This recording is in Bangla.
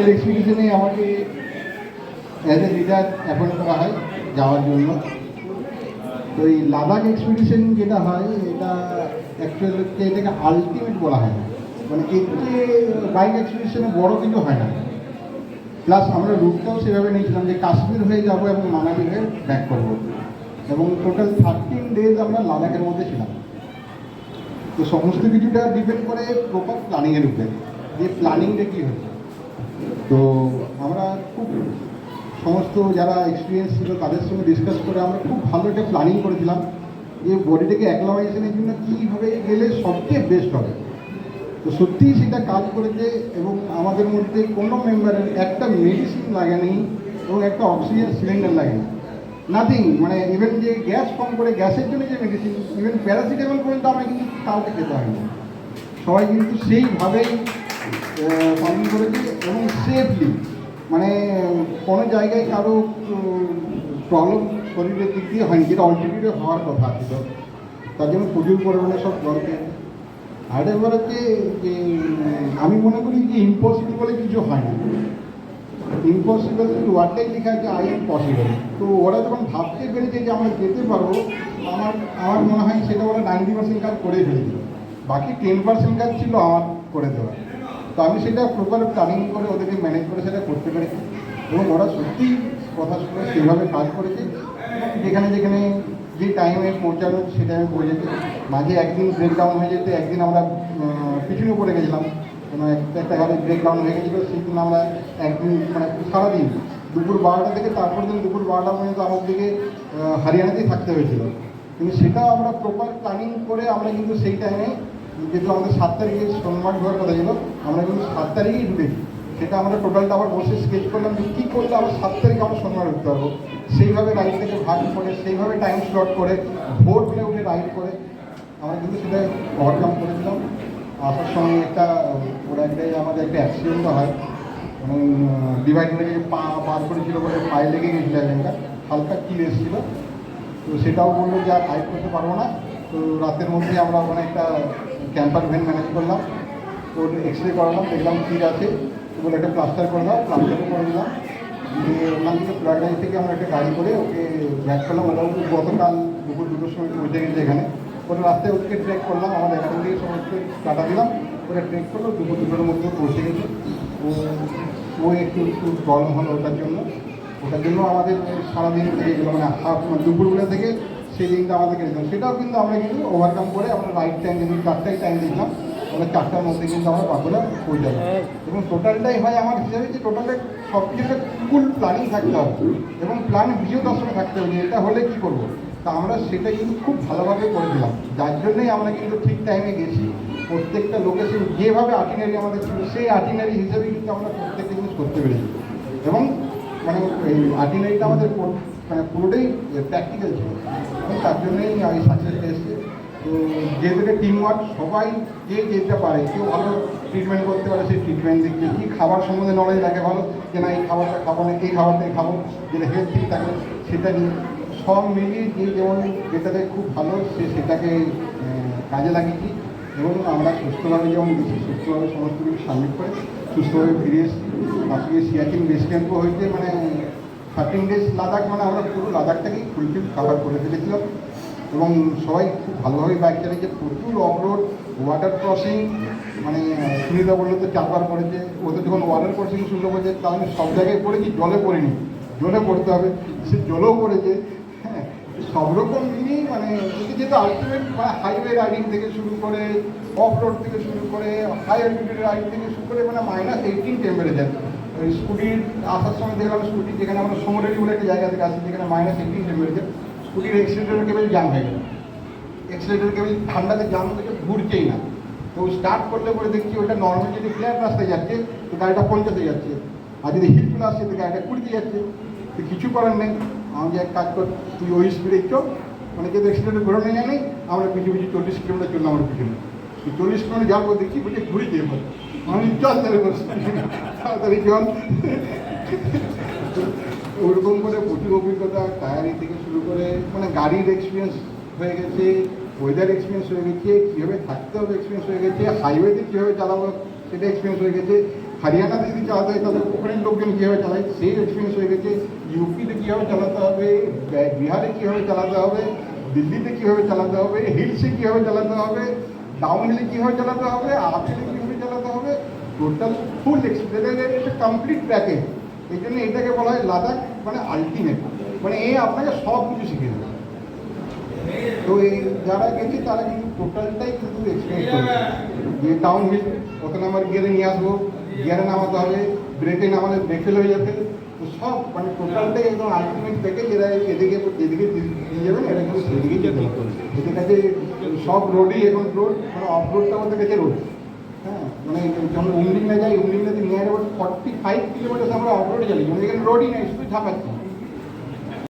লাদাখের এক্সপিডিশনে আমাকে অ্যাজ এ লিডার অ্যাপয়েন্ট করা হয় যাওয়ার জন্য। তো এই লাদাখ এক্সপিডিশন যেটা হয়, এটা অ্যাকচুয়ালি এটাকে আলটিমেট বলা হয়। না মানে চেয়ে বাইক এক্সপিডিশনে বড় কিছু হয় না। প্লাস আমরা রুটটাও সেভাবে নিয়েছিলাম যে কাশ্মীর হয়ে যাব এবং মানালি হয়ে ব্যাক করব। এবং টোটাল থার্টিন ডেজ আমরা লাদাখের মধ্যে ছিলাম। তো সমস্ত কিছুটা ডিপেন্ড করে প্রপার প্ল্যানিংয়ের উপরে যে প্ল্যানিংটা কী হচ্ছে। তো আমরা খুব সমস্ত যারা এক্সপিরিয়েন্স ছিল তাদের সঙ্গে ডিসকাস করে আমরা খুব ভালো একটা প্ল্যানিং করেছিলাম যে বডিটাকে অ্যাক্লামাইজেশনের জন্য কীভাবে গেলে সবচেয়ে বেস্ট হবে। তো সত্যিই সেটা কাজ করেছে এবং আমাদের মধ্যে কোনো মেম্বারের একটা মেডিসিন লাগেনি এবং একটা অক্সিজেন সিলিন্ডার লাগেনি। নাথিং মানে ইভেন যে গ্যাস ফর্ম করে গ্যাসের জন্য যে মেডিসিন ইভেন প্যারাসিটামল পর্যন্ত আমরা কিন্তু কাউকে খেতে হয়নি সবাই কিন্তু সেইভাবেই পালন করেছে এবং সেফলি মানে কোনো জায়গায় কারও প্রবলেম শরীরের দিক দিয়ে হয়নি, যেটা অলরেডি হওয়ার কথা ছিল তার জন্য প্রচুর পরিমাণে সব দরকার। আর এবার হচ্ছে যে, আমি মনে করি যে ইম্পসিবল বলে কিছু হয় না। ইম্পসিবল ওয়ার্ডটাই লেখা আছে আই এম পসিবল তো ওরা যখন ভাবতে পেরেছে যে আমরা যেতে পারব, আমার আমার মনে হয় সেটা ওরা নাইনটি পার্সেন্ট কাজ করে ফেলেছিল বাকি টেন পার্সেন্ট কাজ ছিল আমার করে দেওয়া। তো আমি সেটা প্রপার প্ল্যানিং করে ওদেরকে ম্যানেজ করে সেটা করতে পেরেছি এবং ওরা সত্যি কথা শুনে সেভাবে কাজ করেছে। যেখানে যেখানে যে টাইমে পৌঁছানো সে টাইমে পৌঁছেছে। মাঝে একদিন ব্রেকডাউন হয়ে যেতে, একদিন আমরা পিছনে পড়ে গেছিলাম। কোনো একটা গাড়ি ব্রেকডাউন হয়ে গেছিল, সেই দিন আমরা একদিন মানে সারাদিন, দুপুর বারোটা থেকে তারপর দিন দুপুর বারোটা পর্যন্ত আমাদেরকে হরিয়ানাতেই থাকতে হয়েছিল। কিন্তু সেটা আমরা প্রপার প্ল্যানিং করে আমরা কিন্তু সেই টাইমে যেহেতু আমাদের সাত তারিখে সোমবার হওয়ার কথা ছিল, আমরা কিন্তু সাত তারিখেই ঢুকেছি। সেটা আমরা টোটালটা আবার বসে স্কেচ করলাম যে কী করলে আবার সাত তারিখে আমরা সোমবার উঠতে পারব। সেইভাবে রাইড থেকে ভাগ করে, সেইভাবে টাইম স্লট করে, ভোর হয়ে উঠে রাইড করে, আমরা কিন্তু সেটা ওভারকাম করেছিলাম। আসার সময় একটা, ওরা একটা, আমাদের একটা অ্যাক্সিডেন্টও হয়। এবং ডিভাইড থেকে পা পার করেছিল বলে পায়ে লেগে গেছিল একটা হালকা কিল এসেছিল। তো সেটাও বলল যে আর হাইট করতে পারব না। তো রাতের মধ্যে আমরা ওখানে একটা ক্যাম্পার ভ্যান ম্যানেজ করলাম ওর এক্স রে করালাম, দেখলাম ঠিক আছে বলে একটা প্লাস্টার করে দাও প্লাস্টারও করে দিলাম, দিয়ে ওখান থেকে প্লাডাই থেকে আমরা একটা গাড়ি করে ওকে ব্যাক করলাম ওটাও গতকাল দুপুর দুটোর সময় পৌঁছে গেছে এখানে। ওটা রাস্তায় ওকে ট্রেক করলাম, আমাদের এখান থেকে সমস্ত কাটা দিলাম ওটা ট্রেক করল, দুপুর দুটোর মধ্যে পৌঁছে গেছে। ও ও একটু একটু প্রবলেম হলো ওটার জন্য। ওটার জন্য আমাদের সারাদিন থেকে গেলো মানে হাফ দুপুরবেলা থেকে সেই দিনটা আমাদেরকে দিতাম সেটাও কিন্তু আমরা কিন্তু ওভারকাম করে আমরা রাইট টাইম যেদিন চারটায় টাইম দিতাম আমরা চারটার মধ্যে কিন্তু আমরা বাঁকুড়া পৌঁছে যাব। এবং টোটালটাই হয় আমার হিসাবে যে টোটালে সব কিছু ফুল প্ল্যানিং থাকতে হবে। এবং প্ল্যান বিও তার সঙ্গে থাকতে হবে এটা হলে কী করব? তা আমরা সেটা কিন্তু খুব ভালোভাবে করে দিলাম। যার জন্যই আমরা কিন্তু ঠিক টাইমে গেছি। প্রত্যেকটা লোকেশন যেভাবে আর্টিনারি আমাদের ছিল, সেই আর্টিনারি হিসেবে কিন্তু আমরা প্রত্যেকটা জিনিস করতে পেরেছি। এবং মানে এই আর্টিনারিটা আমাদের মানে পুরোটাই প্র্যাকটিক্যাল ছিল। তার জন্যই আমি সাকসেসটা এসেছি। তো যেহেতু টিম ওয়ার্ক সবাই যে যেটা পারে, কেউ ভালো ট্রিটমেন্ট করতে পারে, সেই ট্রিটমেন্ট দিচ্ছে কী খাবার সম্বন্ধে নলেজ রাখে ভালো যে না, এই খাবারটা খাব না, এই খাবারটাই খাব, যেটা হেলথ ঠিক থাকে, সেটা নিয়ে। সব মিলিয়ে যে যেমন যেটাতে খুব ভালো, সে সেটাকে কাজে লাগিয়েছি এবং আমরা সুস্থভাবে যেমন গেছি, সুস্থভাবে সমস্ত কিছু সাবমিট করে, সুস্থভাবে ফিরে এসেছি। আজকে সিয়াচিন বেস ক্যাম্পও হয়েছে মানে থার্টিন ডেজ লাদাখ মানে আমরা পুরো লাদাখটাকেই ফুলফিল কাভার করে ফেলেছিলাম। এবং সবাই খুব ভালোভাবে বাইক চালিয়েছে। প্রচুর অফরোড ওয়াটার ক্রসিং মানে সুনিতা বলল তো চারবার পড়েছে ওদের যখন ওয়াটার ক্রসিং শুনলো, বলছে তা আমি সব জায়গায় পড়েছি, জলে পড়িনি। জলে পড়তে হবে। সে জলেও পড়েছে। হ্যাঁ সব রকম মিলিয়েই মানে যেহেতু আলটিমেট মানে হাইওয়ে রাইডিং থেকে শুরু করে অফ রোড থেকে শুরু করে হাই অ্যালটিটিউড রাইড থেকে শুরু করে মানে মাইনাস এইটিন টেম্পারেচার স্কুটির আসার সময় দেখলাম স্কুটি যেখানে আমরা সমরেলি বলে একটা জায়গা থেকে আসি, যেখানে মাইনাস এইটিন টেম্পারেচার স্কুটির এক্সিলেটার কেবল জাম হয়ে গেল। এক্সিলেটার কেবল ঠান্ডাতে জাম থেকে ঘুরছেই না। তো স্টার্ট করলে পরে দেখছি ওটা নর্মাল যদি ফ্ল্যাট রাস্তায় যাচ্ছে, তো গাড়িটা পঞ্চাশে যাচ্ছে। আর যদি হিল প্লাস আসছে, তো গাড়িটা কুড়িতে যাচ্ছে। তো কিছু করার নেই। আমি এক কাজ কর, তুই ওই স্পিডে চল মানে যেহেতু এক্সিডেন্টে ঘোরানো জানি আমরা পিছু পিছু চল্লিশ কিলোমিটার চললাম আমার পিছনে। চল্লিশ কিলোমিটার যাব দেখছি, বলছে ঘুরে দিয়ে বল আমি তাহলে তাড়াতাড়ি চল ওরকম করে প্রচুর অভিজ্ঞতা টায়ারি থেকে শুরু করে মানে গাড়ির এক্সপিরিয়েন্স হয়ে গেছে ওয়েদার এক্সপিরিয়েন্স হয়ে গেছে, কীভাবে থাকতে হবে এক্সপিরিয়েন্স হয়ে গেছে হাইওয়েতে কীভাবে চালাবো সেটা এক্সপিরিয়েন্স হয়ে গেছে হরিয়ানাতে যদি চালাতে হয় তাহলে ওখানের লোকজন কীভাবে চালায়, সেই এক্সপিরিয়েন্স হয়ে গেছে ইউপিতে কীভাবে চালাতে হবে বিহারে কীভাবে চালাতে হবে, দিল্লিতে কীভাবে চালাতে হবে হিলসে কীভাবে চালাতে হবে ডাউন হিলে কীভাবে চালাতে হবে up hill total full experience একটা কমপ্লিট প্যাকেজ এই জন্য এটাকে বলা হয় লাদাখ মানে আলটিমেট মানে এ আপনাকে সব কিছু শিখিয়ে দেবে। তো এই যারা গেছে, তারা কিন্তু টোটালটাই কিন্তু এক্সপিরিয়েন্স করবে। যে টাউন হিল ওখানে আমার গিয়ারে নিয়ে আসব গিয়ারে নামাতে হবে ব্রেকে নামালে ব্রেক ফেল হয়ে যাবে। তো সব মানে টোটালটাই একদম আলটিমেট থেকে যেটা এদিকে এদিকে দিয়ে যাবেন এটা কিন্তু সেদিকে যেতে হবে। এদের কাছে সব রোডই এখন রোড মানে অফ রোডটা ওদের কাছে রোড মানে যখন উমলিংয়ে যাই উমলিংটাতে নিয়ে যাব ফর্টি ফাইভ কিলোমিটার আমরা অফ রোডে চালিয়েছি এখানে রোডই নেই, শুধু ঝাঁপাচ্ছি